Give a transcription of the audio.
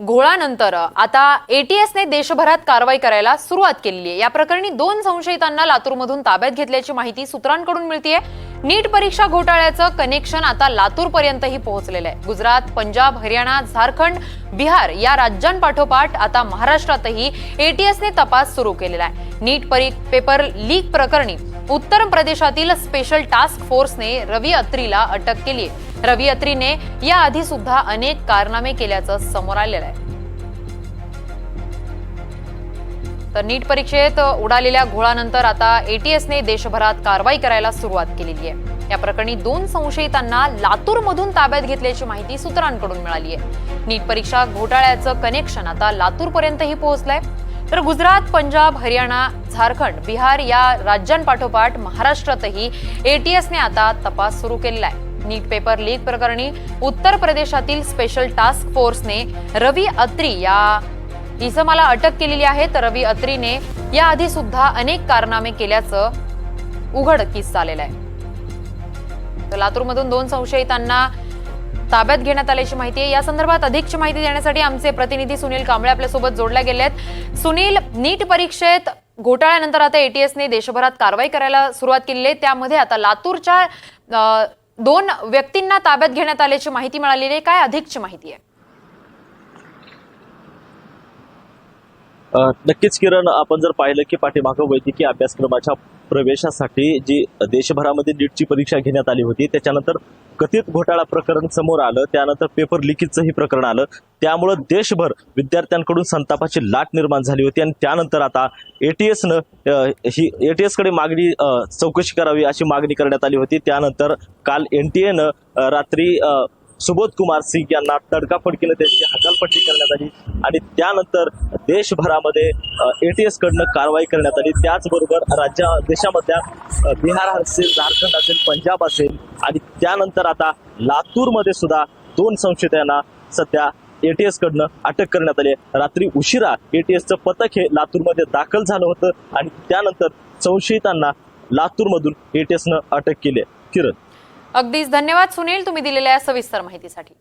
घोळानंतर आता एटीएसने देशभरात कारवाई करायला सुरुवात केलेली आहे. या प्रकरणी दोन संशयितांना लातूरमधून ताब्यात घेतल्याची माहिती सूत्रांकडून मिळतीये. नीट परीक्षा घोटाळ्याचं कनेक्शन आता लातूर पर्यंतही पोहोचलेलं आहे. गुजरात पंजाब हरियाणा झारखंड बिहार या राज्यांपाठोपाठ आता महाराष्ट्रातही एटीएसने तपास सुरू केलेला आहे. नीट परी पेपर लीक प्रकरणी उत्तर प्रदेशातील स्पेशल टास्क फोर्सने रवी अत्रीला अटक केली आहे. रवी अत्रीने याआधी सुद्धा अनेक कारनामे केल्याचं समोर आलेलं आहे. तर नीट परीक्षेत उडालेल्या घोळानंतर आता एटीएसने देशभरात कारवाई करायला सुरुवात केलेली आहे. या प्रकरणी दोन संशयितांना लातूरमधून ताब्यात घेतल्याची माहिती सूत्रांकडून मिळाली आहे. नीट परीक्षा घोटाळ्याचं कनेक्शन आता लातूरपर्यंतही पोहोचलंय. तर गुजरात पंजाब हरियाणा झारखंड बिहार या राज्यांपाठोपाठ महाराष्ट्रातही एटीएसने आता तपास सुरू केलेला आहे. नीट पेपर लीक प्रकरणी उत्तर प्रदेशातील स्पेशल टास्क फोर्सने रवी अत्री या इसमाला अटक केलेली आहे. तर रवी अत्रीने याआधी सुद्धा अनेक कारनामे केल्याचं उघडकीस आलेलं आहे. तर लातूरमधून दोन संशयितांना ताब्यात घेण्यात आल्याची माहिती आहे. या संदर्भात अधिकची माहिती देण्यासाठी आमचे प्रतिनिधी सुनील कांबळे आपल्यासोबत जोडल्या गेले आहेत सुनील नीट परीक्षेत घोटाळ्यानंतर आता एटीएसने देशभरात कारवाई करायला सुरुवात केली आहे. त्यामध्ये आता लातूरच्या दोन व्यक्तींना ताब्यात घेण्यात आल्याची माहिती मिळालेली आहे. काय अधिकची माहिती आहे? नक्कीच किरण आपण जर पाहिलं की पाठीमागं वैद्यकीय अभ्यासक्रमाच्या प्रवेशासाठी जी देशभरामध्ये नीटची परीक्षा घेण्यात आली होती त्याच्यानंतर कथित घोटाळा प्रकरण समोर आलं त्यानंतर पेपर लिकेजचंही प्रकरण आलं. त्यामुळं देशभर विद्यार्थ्यांकडून संतापाची लाट निर्माण झाली होती आणि त्यानंतर आता एटीएसनं ही एटीएसकडे मागणी चौकशी करावी अशी मागणी करण्यात आली होती. त्यानंतर काल एन टी एनं रात्री सुबोध कुमार सिंग यांना तडकाफडकीनं त्यांची हकालपट्टी करण्यात आली आणि त्यानंतर देशभरामध्ये एटीएस कडनं कारवाई करण्यात आली. त्याचबरोबर राज्या देशामधल्या बिहार असेल झारखंड असेल पंजाब असेल आणि त्यानंतर आता लातूरमध्ये सुद्धा दोन संशयितांना सध्या एटीएस कडनं अटक करण्यात आली आहे. रात्री उशिरा एटीएसचं पथक हे लातूरमध्ये दाखल झालं होतं आणि त्यानंतर संशयितांना लातूरमधून एटीएसनं अटक केली आहे. किरण. अगदीच धन्यवाद सुनील तुम्ही दिलेल्या सविस्तर माहितीसाठी.